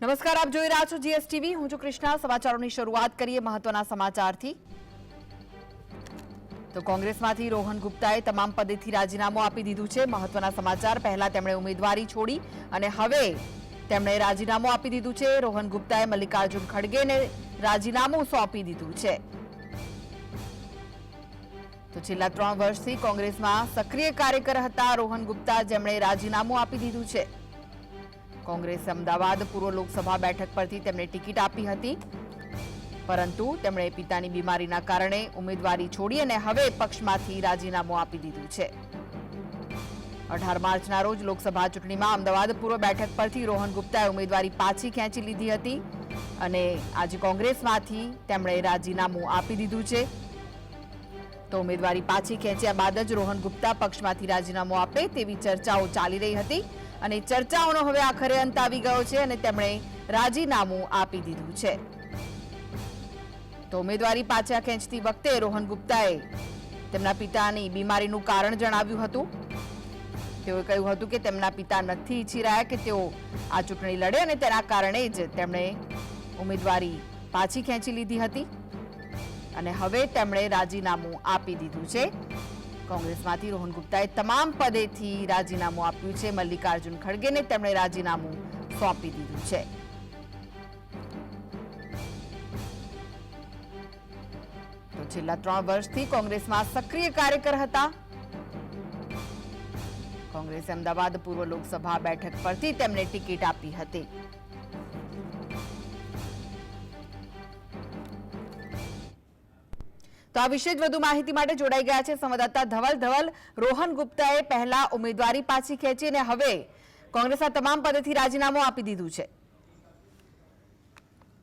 નમસ્કાર, આપ જોઈ રહ્યા છો જીએસટીવી. હું છું કૃષ્ણા. સમાચારોની શરૂઆત કરીએ મહત્વના સમાચારથી. તો કોંગ્રેસમાંથી રોહન ગુપ્તાએ તમામ પદેથી રાજીનામું આપી દીધું છે. મહત્વના સમાચાર, પહેલા તેમણે ઉમેદવારી છોડી અને હવે તેમણે રાજીનામું આપી દીધું છે. રોહન ગુપ્તાએ મલ્લિકાર્જુન ખડગેને રાજીનામું સોંપી દીધું છે. તો છેલ્લા ત્રણ વર્ષથી કોંગ્રેસમાં સક્રિય કાર્યકર હતા રોહન ગુપ્તા, જેમણે રાજીનામું આપી દીધું છે. કોંગ્રેસે અમદાવાદ પૂર્વ લોકસભા બેઠક પરથી તેમને ટિકિટ આપી હતી. પરંતુ તેમણે પિતાની બીમારીના કારણે ઉમેદવારી છોડી અને હવે પક્ષમાંથી રાજીનામું આપી દીધું છે. અઢાર માર્ચના રોજ લોકસભા ચૂંટણીમાં અમદાવાદ પૂર્વ બેઠક પરથી રોહન ગુપ્તાએ ઉમેદવારી પાછી ખેંચી લીધી હતી અને આજે કોંગ્રેસમાંથી તેમણે રાજીનામું આપી દીધું છે. તો ઉમેદવારી પાછી ખેંચ્યા બાદ જ રોહન ગુપ્તા પક્ષમાંથી રાજીનામું આપે તેવી ચર્ચાઓ ચાલી રહી હતી. અને ચર્ચાઓનો હવે આખરે અંત આવી ગયો છે અને તેમણે રાજીનામું આપી દીધું છે. તો ઉમેદવારી પાછા ખેંચતી વખતે રોહન ગુપ્તાએ તેમના પિતાની બીમારીનું કારણ જણાવ્યું હતું. તેઓએ કહ્યું હતું કે તેમના પિતા નથી ઈચ્છી રહ્યા કે તેઓ આ ચૂંટણી લડે અને તેના કારણે જ તેમણે ઉમેદવારી પાછી ખેંચી લીધી હતી. અને હવે તેમણે રાજીનામું આપી દીધું છે. કોંગ્રેસમાંથી રોહન ગુપ્તાએ તમામ પદેથી રાજીનામું આપ્યું છે. મલ્લિકાર્જુન ખડગેને તેમણે રાજીનામું સોંપી દીધું છે. તો છેલ્લા ત્રણ વર્ષથી કોંગ્રેસમાં સક્રિય કાર્યકર હતા. કોંગ્રેસે અમદાવાદ પૂર્વ લોકસભા બેઠક પરથી તેમને ટિકિટ આપી હતી. તો આ વિશે જ વધુ માહિતી માટે જોડાઈ ગયા છે સંવાદદાતા ધવલ. ધવલ, રોહન ગુપ્તાએ પહેલા ઉમેદવારી પાછી ખેંચી અને હવે કોંગ્રેસના તમામ પદેથી રાજીનામું આપી દીધું છે.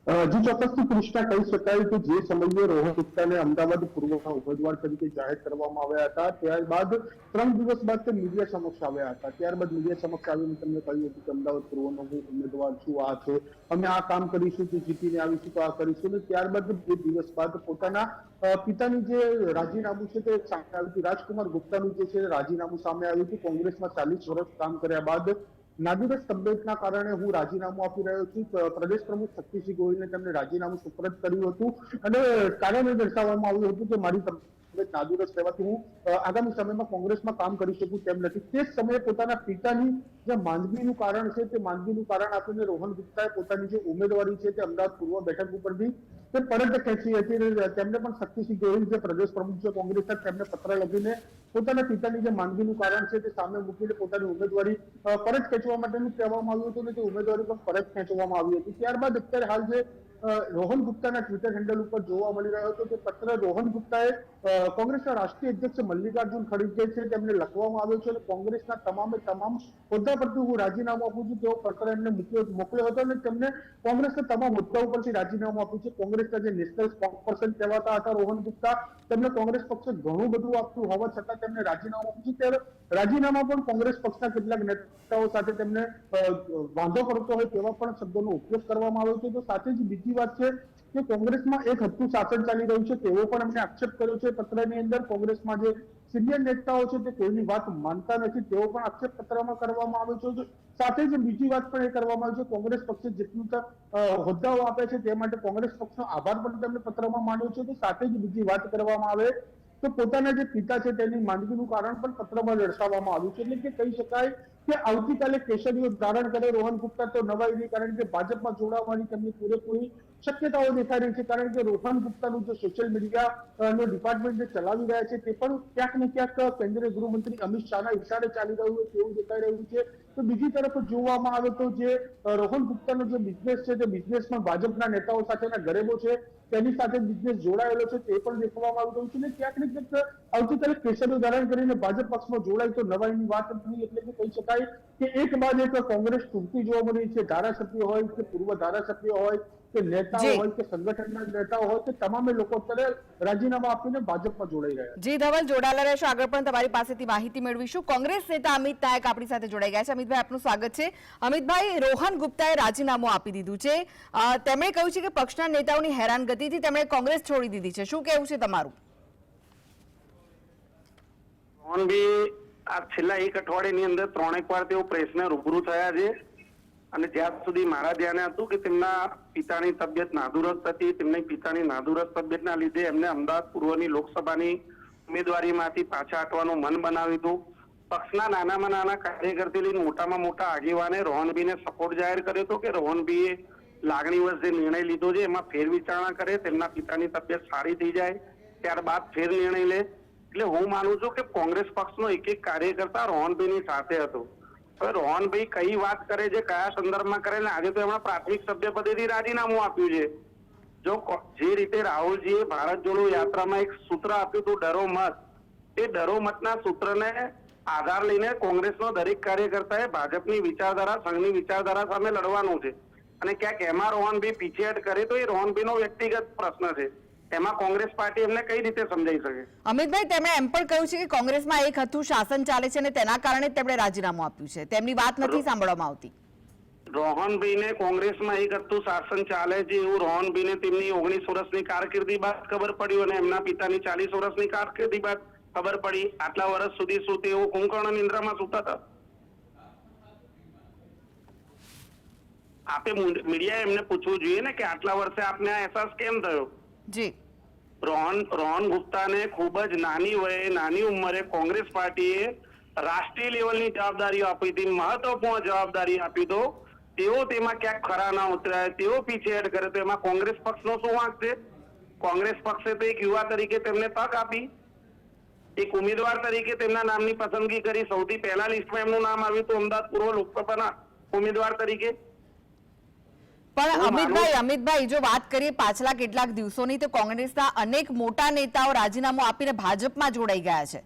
અ, જી ચોક્કસથી કૃષ્ણા કહી શકાય કે જે સમયે રોહન ગુપ્તાને અમદાવાદ પૂર્વના ઉમેદવાર તરીકે જાહેર કરવામાં આવ્યા હતા ત્યારબાદ ત્રણ દિવસ બાદ તે મીડિયા સમક્ષ આવ્યા હતા. ત્યારબાદ મીડિયા સમક્ષ આવીને તમને કહ્યું હતું કે અમદાવાદ પૂર્વનો હું ઉમેદવાર છું આ છે. અમે આ કામ કરીશું કે જીતીને આવીશું તો આ કરીશું. અને ત્યારબાદ બે દિવસ બાદ પોતાના પિતાની જે રાજીનામું છે તે સામે આવ્યું હતું. રાજકુમાર ગુપ્તાનું જે છે રાજીનામું સામે આવ્યું હતું. કોંગ્રેસમાં ચાલીસ વર્ષ કામ કર્યા બાદ નાદુરસ તબિયતના કારણે હું રાજીનામું આપી રહ્યો છું. પ્રદેશ પ્રમુખ શક્તિસિંહ ગોહિલને તેમને રાજીનામું સુપ્રત કર્યું હતું. અને કારણ એ દર્શાવવામાં આવ્યું હતું કે મારી તબિયત નાદુરસ્ત રહેવાથી હું આગામી સમયમાં કોંગ્રેસમાં કામ કરી શકું તેમ નથી. તે જ સમયે પોતાના પિતાની જે માંદગીનું કારણ છે તે માંદગીનું કારણ આપીને રોહન ગુપ્તાએ પોતાની જે ઉમેદવારી છે તે અમદાવાદ પૂર્વ બેઠક ઉપરથી તે પરત ખેંચી હતી તેમને પણ શક્તિસિંહ ગોહિલ, જે પ્રદેશ પ્રમુખ છે કોંગ્રેસના તેમને પત્ર લખીને પોતાના પિતાની જે માંદગીનું કારણ છે તે સામે મૂકીને પોતાની ઉમેદવારી પરત ખેંચવા માટેનું કહેવામાં આવ્યું હતું અને તે ઉમેદવારી પણ પરત ખેંચવામાં આવી હતી. ત્યારબાદ અત્યારે હાલ જે રોહન ગુપ્તાના ટ્વિટર હેન્ડલ ઉપર જોવા મળી રહ્યો હતો તે પત્ર રોહન ગુપ્તાએ કોંગ્રેસના રાષ્ટ્રીય અધ્યક્ષ મલ્લિકાર્જુન ખડગે છે, તેમને લખવામાં આવ્યો છે અને કોંગ્રેસના તમામે તમામ હોદ્દા પરથી હું રાજીનામું આપું છું. તેવો પત્ર એમને મોકલ્યો હતો અને તેમને કોંગ્રેસના તમામ હોદ્દા ઉપરથી રાજીનામું આપ્યું છે. કોંગ્રેસના જે નેશનલ સ્પોકપર્સન કહેવાતા હતા, રોહન ગુપ્તા, તેમને કોંગ્રેસ પક્ષે ઘણું બધું આપતું હોવા છતાં તેમને રાજીનામું આપ્યું છે. ત્યારે રાજીનામા પણ કોંગ્રેસ પક્ષના કેટલાક નેતાઓ સાથે તેમને વાંધો કરતો હોય તેવા પણ શબ્દોનો ઉપયોગ કરવામાં આવ્યો છે. તો સાથે જ બીજી વાત છે કે કોંગ્રેસમાં એક હતું શાસન ચાલી રહ્યું છે. તેવો પણ અમને આક્ષેપ કર્યો છે. પત્રની અંદર કોંગ્રેસમાં જે સિનિયર નેતાઓ છે તે કોઈની વાત માનતા નથી. તેવો પણ આક્ષેપ પત્રમાં કરવામાં આવ્યો છે. સાથે જ બીજી વાત પણ એ કરવામાં આવી છે. કોંગ્રેસ પક્ષે જેટલું હોદ્દાઓ આપે છે તે માટે કોંગ્રેસ પક્ષનો આભાર પણ તેમને પત્રમાં માન્યો છે. તો સાથે જ બીજી વાત કરવામાં આવે તો પોતાના જે પિતા છે તેની માંદગીનું કારણ પણ પત્રમાં દર્શાવવામાં આવ્યું છે. એટલે કે કહી શકાય કે આવતીકાલે કેસરીઓ ધારણ કરે. રોહન ગુપ્તા તો નવાઈ નહીં કારણ કે ભાજપમાં જોડાવાની તેમની પૂરેપૂરી શક્યતાઓ દેખાઈ રહી છે કારણ કે રોહન ગુપ્તાનું જે સોશિયલ મીડિયા નો ડિપાર્ટમેન્ટ જે ચલાવી રહ્યા છે તે પણ ક્યાંક ને ક્યાંક કેન્દ્રીય ગૃહમંત્રી અમિત શાહના ઇશારે ચાલી રહ્યું હોય તેવું દેખાઈ રહ્યું છે. તો બીજી તરફ જોવામાં આવે તો જે રોહન ગુપ્તાનો જે બિઝનેસ છે તે બિઝનેસમાં ભાજપના નેતાઓ સાથેના ગરેબો છે, તેની સાથે બિઝનેસ જોડાયેલો છે, તે પણ દેખવામાં આવી રહ્યું છે અને ક્યાંક ને ક્યાંક આવતીકાલે કેસરનું ધારણ કરીને ભાજપ પક્ષમાં જોડાય તો નવાઈની વાત નથી એટલે કે કહી શકાય કે એક બાદ એક કોંગ્રેસ તૂટતી જોવા મળી છે, ધારાસભ્ય હોય કે પૂર્વ ધારાસભ્ય હોય કે નેતાઓ હોય કે સંગઠનના નેતાઓ હોય કે તમામે લોકો અત્યારે રાજીનામા આપીને ભાજપમાં જોડાઈ રહ્યા જી ધવલ જોડાયેલા રહેશો. આગળ પણ તમારી પાસેથી માહિતી મેળવીશું. કોંગ્રેસ નેતા અમિત નાયક આપણી સાથે જોડાઈ ગયા છે. અમિતભાઈ આપનું સ્વાગત છે. અમિતભાઈ રોહન ગુપ્તાએ રાજીનામું આપી દીધું છે. તેમણે કહ્યું છે કે પક્ષના નેતાઓની હેરાનગતિથી તેમણે કોંગ્રેસ છોડી દીધી છે. શું કહેવું છે તમારું? રોહન આ છેલ્લા એક અઠવાડિયાની અંદર ત્રણેક વાર તેઓ પ્રેસને રૂબરૂ થયા છે. અને જ્યાં સુધી મારા ધ્યાને હતું કે તેમના પિતાની તબિયત નાદુરસ્ત હતી, તેમની પિતાની નાદુરસ્ત તબિયતના લીધે એમને અમદાવાદ પૂર્વની લોકસભાની ઉમેદવારીમાંથી પાછા હટવાનું મન બનાવ્યું હતું. પક્ષના નાનામાં નાના કાર્યકરથી લઈને મોટામાં મોટા આગેવાને રોહનભીને સપોર્ટ જાહેર કર્યો હતો કે રોહનભીએ લાગણીવશ જે નિર્ણય લીધો છે એમાં ફેરવિચારણા કરે, તેમના પિતાની તબિયત સારી થઈ જાય, ત્યારબાદ ફેર નિર્ણય લે. એટલે હું માનું છું કે કોંગ્રેસ પક્ષનો એક એક કાર્યકર્તા રોહનભીની સાથે હતો. રોહનભાઈ કઈ વાત કરે છે, કયા સંદર્ભમાં કરે ને આજે તો એમણે પ્રાથમિક સભ્યપદેથી રાજીનામું આપ્યું છે. જો જે રીતે રાહુલજીએ ભારત જોડો યાત્રામાં એક સૂત્ર આપ્યું હતું, ડરો મત. તે ડરો મતના સૂત્રને આધાર લઈને કોંગ્રેસનો દરેક કાર્યકર્તાએ ભાજપની વિચારધારા, સંઘની વિચારધારા સામે લડવાનું છે. અને ક્યાંક એમાં રોહનભાઈ પીછેહટ કરે તો એ રોહનભાઈનો વ્યક્તિગત પ્રશ્ન છે. એમાં કોંગ્રેસ પાર્ટી એમને કઈ રીતે સમજાઈ શકે? અમિતભાઈ તેમણે એમ પણ કહ્યું છે કે કોંગ્રેસમાં એક હતું શાસન ચાલે છે અને તેના કારણે તેમણે રાજીનામું આપ્યું છે. તેમની વાત નથી સાંભળવામાં આવતી. રોહનભાઈને કોંગ્રેસમાં એક હતું શાસન ચાલે છે એવું રોહનભાઈને તેમની ઓગણીસ વર્ષની કારકિર્દી બાદ ખબર પડ્યું અને એમના પિતાની ચાલીસ વર્ષની કારકિર્દી બાદ ખબર પડી. આટલા વર્ષ સુધી શું તેઓ કુંભકર્ણ નિંદ્રામાં સૂતા હતા? આપે મીડિયા એમને પૂછવું જોઈએ ને કે આટલા વર્ષે આપને આ અહેસાસ કેમ થયો? જી. રોહન રોહન ગુપ્તાને ખૂબ જ નાની વયે, નાની ઉંમરે કોંગ્રેસ પાર્ટીએ રાષ્ટ્રીય લેવલની જવાબદારીઓ આપી હતી, મહત્વપૂર્ણ જવાબદારી આપી તો તેઓ તેમાં ક્યાંક ખરા ના ઉતર્યા, તેઓ પીછેહટ કરે તો એમાં કોંગ્રેસ પક્ષનો શું વાંક છે? કોંગ્રેસ પક્ષે તો એક યુવા તરીકે તેમને તક આપી, એક ઉમેદવાર તરીકે તેમના નામની પસંદગી કરી, સૌથી પહેલા લિસ્ટમાં એમનું નામ આવ્યું હતું અમદાવાદ પૂર્વ લોકસભાના ઉમેદવાર તરીકે. પણ અમિતભાઈ અમિતભાઈ જો વાત કરીએ પાછલા કેટલાક દિવસોની તો કોંગ્રેસના અનેક મોટા નેતાઓ રાજીનામું આપીને ભાજપમાં જોડાઈ ગયા છે.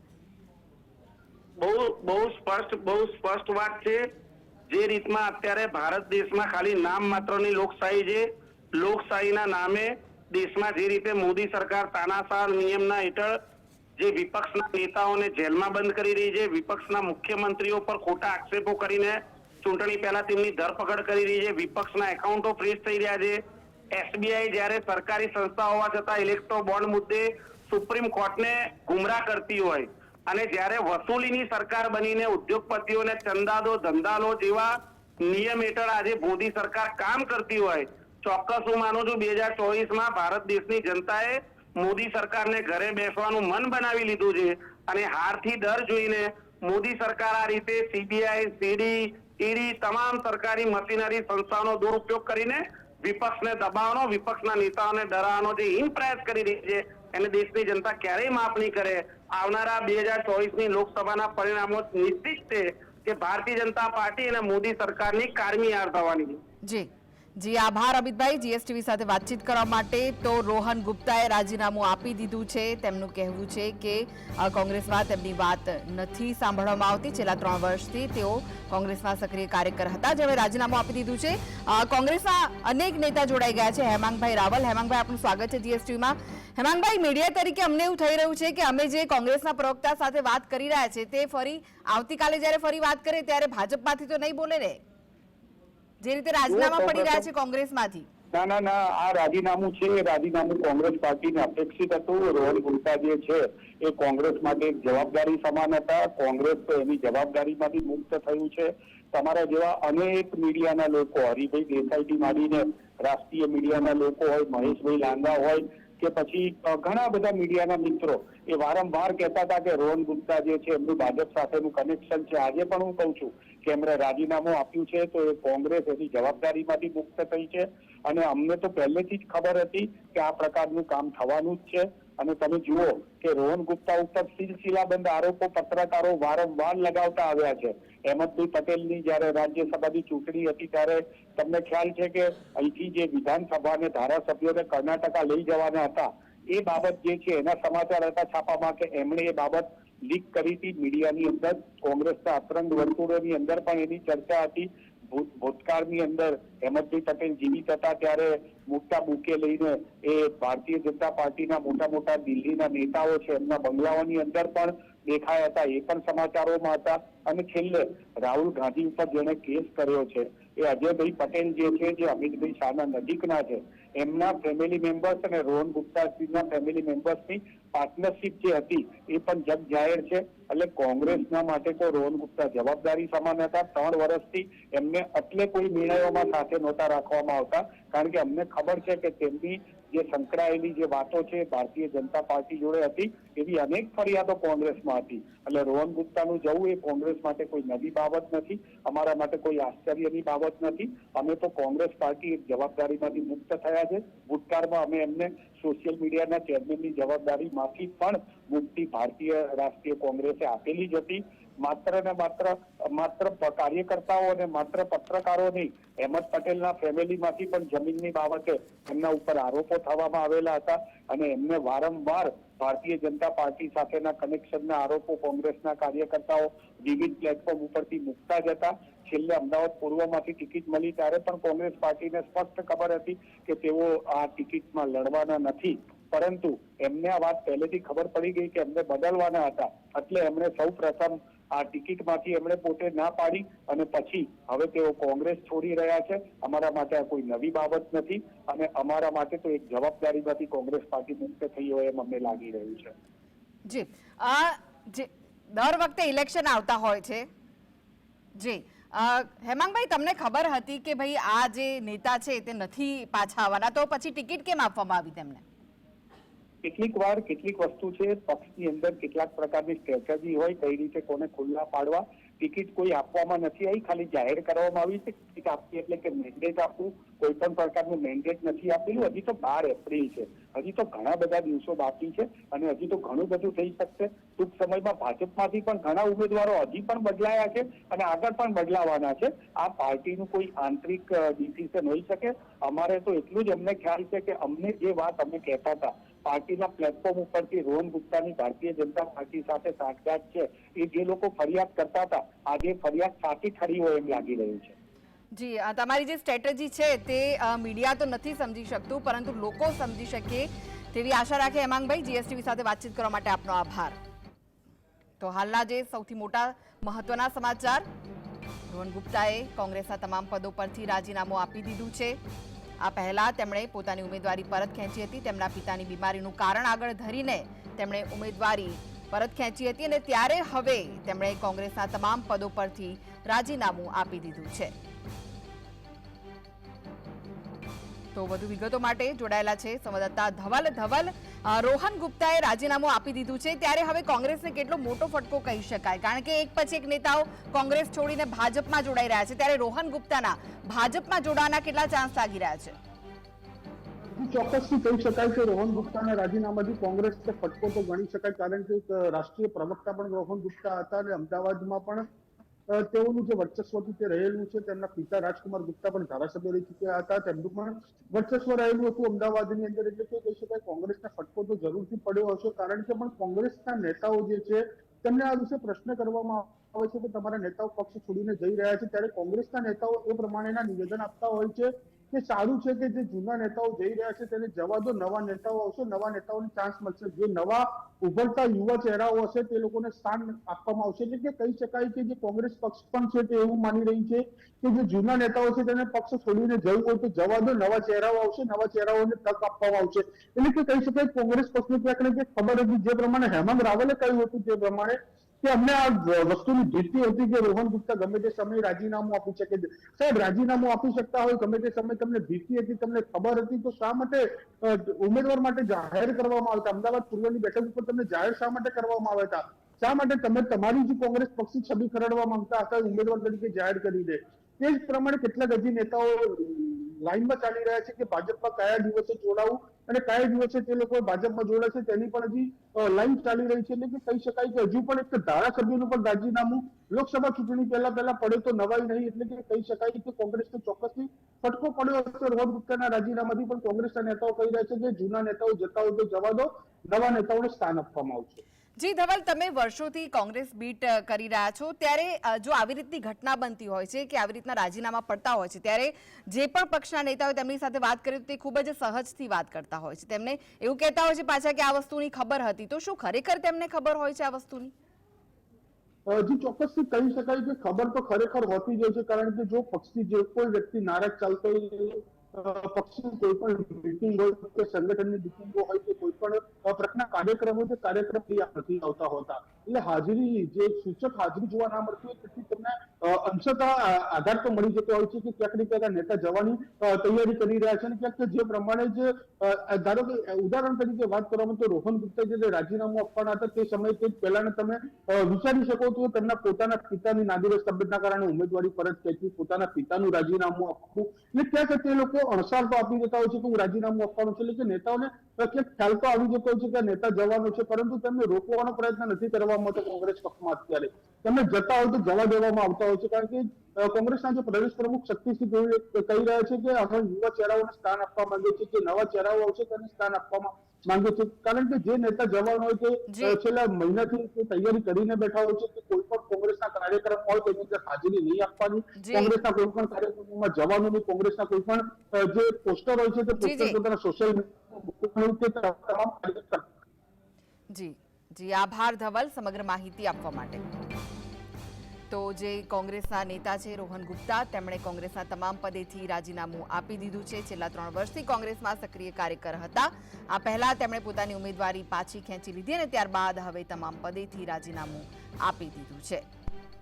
બહુ બહુ સ્પષ્ટ બહુ સ્પષ્ટ વાત છે. જે રીતમાં અત્યારે ભારત દેશમાં ખાલી નામ માત્રની લોકશાહી છે. લોકશાહીના નામે દેશમાં જે રીતે મોદી સરકાર તાનાશાહ નિયમના હેઠળ જે વિપક્ષના નેતાઓને જેલમાં બંધ કરી રહી છે વિપક્ષના મુખ્યમંત્રીઓ પર ખોટા આક્ષેપો કરીને ચૂંટણી પહેલા તેમની ધરપકડ કરી રહી છે. વિપક્ષના એકાઉન્ટો ફ્રીઝ થઈ રહ્યા છે. એસબીઆઈ જ્યારે સરકારી સંસ્થા હોવા છતાં ઇલેક્ટ્રો બોન્ડ મુદ્દે સુપ્રીમ કોર્ટને ગુમરાહ કરતી હોય અને જ્યારે વસૂલીની સરકાર બનીને ઉદ્યોગપતિઓને ચંદાદો ધંધાલો જેવા નિયમ હેઠળ આજે મોદી સરકાર કામ કરતી હોય, ચોક્કસ હું માનું છું બે હજાર ચોવીસમાં ભારત દેશની જનતાએ મોદી સરકારને ઘરે બેસવાનું મન બનાવી લીધું છે અને હારથી ડર જોઈને મોદી સરકાર આ રીતે સીબીઆઈ સીડી ઈડી તમામ સરકારી મશીનરી સંસ્થાનો દુરુપયોગ કરીને વિપક્ષને દબાવવાનો, વિપક્ષના નેતાઓને ડરાવવાનો જે હિન પ્રયાસ કરી રહી છે, એને દેશની જનતા ક્યારેય માફ નહીં કરે. આવનારા બે હજાર ચોવીસની લોકસભાના પરિણામો નિશ્ચિત છે કે ભારતીય જનતા પાર્ટી અને મોદી સરકારની કારમી હાર થવાની છે. જી. જી, આભાર અમિતભાઈ. જીએસટીવી સાથે વાતચીત કરવા માટે તો રોહન ગુપ્તાએ રાજીનામું આપી દીધું છે. તેમનું કહેવું છે કે કોંગ્રેસમાં તેમની વાત નથી સાંભળવામાં આવતી. છેલ્લા ત્રણ વર્ષથી તેઓ કોંગ્રેસમાં સક્રિય કાર્યકર હતા જે હવે રાજીનામું આપી દીધું છે. કોંગ્રેસના અનેક નેતા જોડાઈ ગયા છે. હેમાંગભાઈ રાવલ, હેમાંગભાઈ, આપનું સ્વાગત છે જીએસટીવીમાં. હેમાંગભાઈ, મીડિયા તરીકે અમને એવું થઈ રહ્યું છે કે અમે જે કોંગ્રેસના પ્રવક્તા સાથે વાત કરી રહ્યા છે, તે ફરી, આવતીકાલે જ્યારે ફરી વાત કરે, ત્યારે ભાજપમાંથી તો નહીં બોલે ને? જે રીતે રાજીનામા પડી રહ્યા છે કોંગ્રેસમાંથી. ના ના ના આ રાજીનામું છે એ રાજીનામું કોંગ્રેસ પાર્ટીને અપેક્ષિત હતું. રોહન ગુપ્તા જે છે એ કોંગ્રેસ માટે જવાબદારી સમાન હતા. કોંગ્રેસ તો એની જવાબદારીમાંથી મુક્ત થયું છે. તમારા જેવા અનેક મીડિયાના લોકો હરિભાઈ દેસાઈથી માંડીને રાષ્ટ્રીય મીડિયાના લોકો હોય મહેશભાઈ લાંગા હોય કે પછી ઘણા બધા મીડિયાના મિત્રો એ વારંવાર કહેતા હતા કે રોહન ગુપ્તા જે છે એમનું ભાજપ સાથેનું કનેક્શન છે. આજે પણ હું કહું છું કે રાજીનામું આપ્યું છે, તો એ કોંગ્રેસ એની જવાબદારીમાંથી મુક્ત થઈ છે. અને અમને તો પહેલેથી જ ખબર હતી કે આ પ્રકારનું કામ થવાનું જ છે. અને તમે જુઓ કે રોહન ગુપ્તા ઉપર સિલસિલાબંધ આરોપો પત્રકારો વારંવાર લગાવતા આવ્યા છે. અહેમદભાઈ પટેલની જ્યારે રાજ્યસભાની ચૂંટણી હતી ત્યારે તમને ખ્યાલ છે કે અહીંથી જે વિધાનસભાને ધારાસભ્યોને કર્ણાટકા લઈ જવાના હતા, એ બાબત જે છે એના સમાચાર હતા છાપામાં કે એમણે એ બાબત લીક કરી હતી મીડિયાની અંદર, કોંગ્રેસના અતરંગ વર્તુળોની અંદર પણ એની ચર્ચા હતી. ભૂતકાળની અંદર હેમંતભાઈ પટેલ જીવિત હતા ત્યારે મોટા બુકે લઈને એ ભારતીય જનતા પાર્ટીના મોટા મોટા દિલ્હીના નેતાઓ છે, એમના બંગલાઓની અંદર પણ દેખાયા હતા, એ પણ સમાચારોમાં હતા. અને છેલ્લે રાહુલ ગાંધી ઉપર જેણે કેસ કર્યો છે, એ અજયભાઈ પટેલ જે છે, જે અમિતભાઈ શાહના નજીકના છે, એમના ફેમિલી મેમ્બર્સ અને રોહન ગુપ્તાસિંહના ફેમિલી મેમ્બર્સની પાર્ટનરશિપ જે હતી, એ પણ જગ જાહેર છે. એટલે કોંગ્રેસના માટે તો રોહન ગુપ્તા જવાબદારી સમાન હતા. ત્રણ વર્ષથી એમને એટલે કોઈ નિર્ણયોમાં સાથે નહોતા રાખવામાં આવતા. કારણ કે અમને ખબર છે કે તેમની જે સંકળાયેલી જે વાતો છે ભારતીય જનતા પાર્ટી જોડે હતી, એવી અનેક ફરિયાદો કોંગ્રેસમાં હતી. એટલે રોહન ગુપ્તાનું જવું એ કોંગ્રેસ માટે કોઈ નવી બાબત નથી, અમારા માટે કોઈ આશ્ચર્યની બાબત નથી. અમે તો કોંગ્રેસ પાર્ટી એક જવાબદારીમાંથી મુક્ત થયા છે. ભૂતકાળમાં અમે એમને સોશિયલ મીડિયાના ચેરમેનની જવાબદારીમાંથી પણ મુક્તિ ભારતીય રાષ્ટ્રીય કોંગ્રેસે આપેલી જ હતી. માત્ર ને માત્ર માત્ર કાર્યકર્તાઓ અને માત્ર પત્રકારોની અહેમદ પટેલના ફેમિલીમાંથી પણ જમીનની બાબતે એમના ઉપર આરોપો થવામાં આવેલા હતા અને એમને વારંવાર ભારતીય જનતા પાર્ટી સાથેના કનેક્શનના આરોપો કોંગ્રેસના કાર્યકર્તાઓ વિવિધ પ્લેટફોર્મ ઉપરથી મૂકતા જ હતા. છેલ્લે અમદાવાદ પૂર્વમાંથી ટિકિટ મળી ત્યારે પણ કોંગ્રેસ પાર્ટીને સ્પષ્ટ ખબર હતી કે તેઓ આ ટિકિટમાં લડવાના નથી. પરંતુ એમને આ વાત પહેલેથી ખબર પડી ગઈ કે એમને બદલવાના હતા. એટલે એમણે સૌ પ્રથમ આ ટિકિટમાંથી એમણે પોતે ના પાડી અને પછી હવે તેઓ કોંગ્રેસ છોડી રહ્યા છે. અમારા માટે આ કોઈ નવી બાબત નથી અને અમારા માટે તો એક જવાબદારીમાંથી કોંગ્રેસ પાર્ટી મુક્ત થઈ હોય એમ અમને લાગી રહ્યું છે. જી. આ જે દર વખતે ઇલેક્શન આવતા હોય છે. જી. હેમાંગભાઈ, તમને ખબર હતી કે ભાઈ આ જે નેતા છે તે નથી પાછા આવવાના. તો પછી ટિકિટ કેમ આપવામાં આવી તેમને કેટલીક વાર કેટલીક વસ્તુ છે, પક્ષની અંદર કેટલાક પ્રકારની સ્ટ્રેટેજી હોય, કઈ રીતે કોને ખુલ્લા પાડવા ટિકિટ કોઈ આપવામાં નથી આવી, ખાલી જાહેર કરવામાં આવી છે ટિકિટ આપવી એટલે કે મેન્ડેટ આપવું, કોઈ પણ પ્રકારનું મેન્ડેટ નથી આપેલું, હજી તો બાર એપ્રિલ છે, હજી તો ઘણા બધા દિવસો બાકી છે અને હજી તો ઘણું બધું થઈ શકશે. ટૂંક સમયમાં ભાજપમાંથી પણ ઘણા ઉમેદવારો હજી પણ બદલાયા છે અને આગળ પણ બદલાવાના છે. આ પાર્ટીનું કોઈ આંતરિક ડિસિઝન હોઈ શકે. અમારે તો એટલું જ અમને ખ્યાલ છે કે અમને જે વાત અમે કહેતા હતા પાર્ટીના પ્લેટફોર્મ ઉપરથી રોહન ગુપ્તાની ભારતીય જનતા પાર્ટી સાથે સાંઠગાંઠ છે. એ જે લોકો ફરિયાદ કરતા હતા, આજે ફરિયાદ સાચી ખરી હોય એમ લાગી રહ્યું છે. જી તમારી જે સ્ટ્રેટેજી છે તે મીડિયા તો નથી સમજી શકતું, પરંતુ લોકો સમજી શકે તેવી આશા રાખે. હેમાંગભાઈ જીએસટીવી સાથે વાતચીત કરવા માટે આપનો આભાર. તો હાલના જે સૌથી મોટા મહત્વના સમાચાર, રોહન ગુપ્તાએ કોંગ્રેસના તમામ પદો પરથી રાજીનામું આપી દીધું છે. આ પહેલા તેમણે પોતાની ઉમેદવારી પરત ખેંચી હતી. તેમના પિતાની બીમારીનું કારણ આગળ ધરીને તેમણે ઉમેદવારી પરત ખેંચી હતી અને ત્યારે હવે તેમણે કોંગ્રેસના તમામ પદો પરથી રાજીનામું આપી દીધું છે. તો વધુ વિગતો માટે જોડાયેલા છે સંવાદદાતા ધવલ. ધવલ રોહન ગુપ્તાએ રાજીનામું આપી દીધું છે. ત્યારે હવે કોંગ્રેસને કેટલો મોટો ફટકો કહી શકાય? કારણ કે એક પછી એક નેતાઓ કોંગ્રેસ છોડીને ભાજપમાં જોડાઈ રહ્યા છે. ત્યારે રોહન ગુપ્તાના ભાજપમાં જોડાવાના કેટલા ચાન્સ લાગી રહ્યા છે? ચોક્કસથી કહી શકાય કે રોહન ગુપ્તાના રાજીનામાથી કોંગ્રેસને ફટકો તો ગણી શકાય. કારણ કે રાષ્ટ્રીય પ્રવક્તા પણ રોહન ગુપ્તા હતા અને અમદાવાદમાં પણ તેઓનું જે વર્ચસ્વ હતું તે રહેલું છે, તેમના પિતા રાજકુમાર ગુપ્તા પણ ધારાસભ્ય રહી ચૂક્યા હતા. તેમનું પણ વર્ચસ્વ રહેલું હતું અમદાવાદની અંદર, એટલે કે કહી શકાય કોંગ્રેસના ફટકો તો જરૂરથી પડ્યો હશે, કારણ કે પણ કોંગ્રેસના નેતાઓ જે છે, તેમને આ વિશે પ્રશ્ન કરવામાં આવે છે કે તમારા નેતાઓ પક્ષ છોડીને જઈ રહ્યા છે, ત્યારે કોંગ્રેસના નેતાઓ એ પ્રમાણેના નિવેદન આપતા હોય છે કે સારું છે કે જે જૂના નેતાઓ જઈ રહ્યા છે તેને જવા દો, નવા નેતાઓ આવશે, નવા નેતાઓને ચાન્સ મળશે. જે નવા ઉભરતા યુવા ચહેરાઓ હશે તે લોકોને સ્થાન આપવામાં આવશે. એટલે કે કહી શકાય કે જે કોંગ્રેસ પક્ષ પણ છે તે એવું માની રહી છે કે જે જૂના નેતાઓ છે તેને પક્ષ છોડીને જવું હોય તો જવા દો, નવા ચહેરાઓ આવશે, નવા ચહેરાઓને તક આપવામાં આવશે. એટલે કે કહી શકાય કોંગ્રેસ પક્ષની ક્યાંક ને ખબર હતી. જે પ્રમાણે હેમંત રાવલે કહ્યું હતું તે પ્રમાણે કે અમને આ વસ્તુની ભીતિ હતી કે રોહન ગુપ્તા ગમે તે સમયે રાજીનામું આપી શકે સાહેબ, રાજીનામું આપી શકતા હોય, ગમે તે સમયે તમને ભીતિ હતી, તમને ખબર હતી, તો શા માટે ઉમેદવાર માટે જાહેર કરવામાં આવતા? અમદાવાદ પૂર્વની બેઠક ઉપર તમને જાહેર શા માટે કરવામાં આવ્યા હતા? શા માટે તમે તમારી જે કોંગ્રેસ પક્ષી છબી ખરડવા માંગતા હતા, ઉમેદવાર તરીકે જાહેર કરી દે? તે જ પ્રમાણે કેટલાક હજી નેતાઓ લાઈનમાં ચાલી રહ્યા છે કે ભાજપમાં કયા દિવસે જોડાવું અને કયા દિવસે તે લોકો ભાજપમાં જોડાશે તેની પણ હજી લાઈન ચાલી રહી છે, એટલે કે કહી શકાય કે હજુ પણ એક ધારાસભ્યનું પણ રાજીનામું લોકસભા ચૂંટણી પહેલા પહેલા પડે તો નવાઈ નહીં, એટલે કે કહી શકાય કે કોંગ્રેસને ચોક્કસથી ફટકો પડ્યો હશે રોહન ગુપ્તાના રાજીનામાથી, પણ કોંગ્રેસના નેતાઓ કહી રહ્યા છે કે જૂના નેતાઓ જતા હોય તો જવા દો, નવા નેતાઓને સ્થાન આપવામાં આવશે. જી ધવલ, તમે વર્ષોથી કોંગ્રેસ બીટ કરી રહ્યા છો. ત્યારે જો આવી રીતની ઘટના બનતી હોય છે કે આવી રીતના રાજીનામા પડતા હોય છે, ત્યારે જે પણ પક્ષના નેતાઓ તેમની સાથે વાત કરી તે ખૂબ જ સહજથી વાત કરતા હોય છે. તેમને એવું કહેતા હોય છે પાછા કે આ વસ્તુની ખબર હતી. તો શું ખરેખર તેમને ખબર હોય છે આ વસ્તુની? હજી ચોક્કસથી કહી શકાય કે ખબર તો ખરેખર હોતી જ હોય છે, કારણ કે જો પક્ષની જે કોઈ વ્યક્તિ નારાજ ચાલતો હોય પક્ષની કોઈ પણ મિટિંગ હોય કે સંગઠનની મિટિંગો હોય કે કોઈ પણ પ્રકારના કાર્યક્રમ હોય, તે કાર્યક્રમ નથી આવતા હોતા. એટલે હાજરી, જે સૂચક હાજરી જોવા ના મળતી હોય, તેથી તમને અંશતઃ આધાર તો મળી જતો હોય છે કે ક્યાંક ને ક્યાંક નેતા જવાની તૈયારી કરી રહ્યા છે અને ક્યાંક જે પ્રમાણે જ ધારો કે ઉદાહરણ તરીકે વાત કરવામાં તો રોહન ગુપ્તા જે રાજીનામું આપવાના હતા તે સમયે તે પહેલાને તમે વિચારી શકો તો તેમના પોતાના પિતાની નાદુરસ્ત તબિયતના કારણે ઉમેદવારી પરત ખેંચવી પોતાના પિતાનું રાજીનામું આપવું. એટલે ક્યાંક તે લોકો અણસાર તો આપી દેતા હોય છે કે હું રાજીનામું આપવાનું છે. એટલે કે નેતાઓને ક્યાંક ખ્યાલ તો આવી જતો હોય છે કે નેતા જવાનો છે, પરંતુ તેમને રોકવાનો પ્રયત્ન નથી કરવામાં આવતો કોંગ્રેસ પક્ષમાં અત્યારે. તમે જતા હોય તો જવા દેવામાં આવતા હોય છે, કારણ કે કોંગ્રેસના જે પ્રદેશ પ્રમુખ શક્તિસિંહ ગોહિલ કહી રહ્યા છે કે હવે યુવા ચહેરાઓને સ્થાન આપવા માંગે છે કે નવા ચહેરાઓ આવશે તેને સ્થાન આપવામાં માંગે છે. કારણ કે જે નેતા જવાન હોય તે છેલ્લા મહિનાથી તૈયારી કરીને બેઠા હોય છે કે કોઈ પણ કોંગ્રેસના કાર્યક્રમ હોય તેની અંદર હાજરી નહીં આપવાની. કોંગ્રેસના કોઈ પણ કાર્યક્રમમાં જવાનું નહીં. કોંગ્રેસના કોઈ પણ જે પોસ્ટર હોય છે તે. પોસ્ટર પોતાના સોશિયલ મીડિયા તમામ કાર્યક્રમ. જી જી. આભાર ધવલ સમગ્ર માહિતી આપવા માટે. તો જે કોંગ્રેસના નેતા છે રોહન ગુપ્તા, તેમણે કોંગ્રેસના તમામ પદેથી રાજીનામું આપી દીધું છે. છેલ્લા ત્રણ વર્ષથી કોંગ્રેસમાં સક્રિય કાર્યકર હતા. આ પહેલા તેમણે પોતાની ઉમેદવારી પાછી ખેંચી લીધી અને ત્યારબાદ હવે તમામ પદેથી રાજીનામું આપી દીધું છે.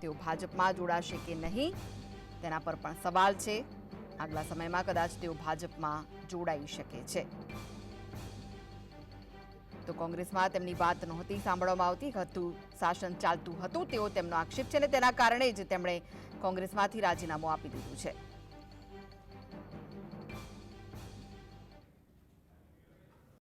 તેઓ ભાજપમાં જોડાશે કે નહીં, તેના પર પણ સવાલ છે. આગલા સમયમાં કદાચ તેઓ ભાજપમાં જોડાઈ શકે છે. તો કોંગ્રેસમાં તેમની વાત નહોતી સાંભળવામાં આવતી, હતું, શાસન ચાલતું હતું તેવો તેમનો આક્ષેપ છે અને તેના કારણે જ તેમણે કોંગ્રેસમાંથી રાજીનામું આપી દીધું છે.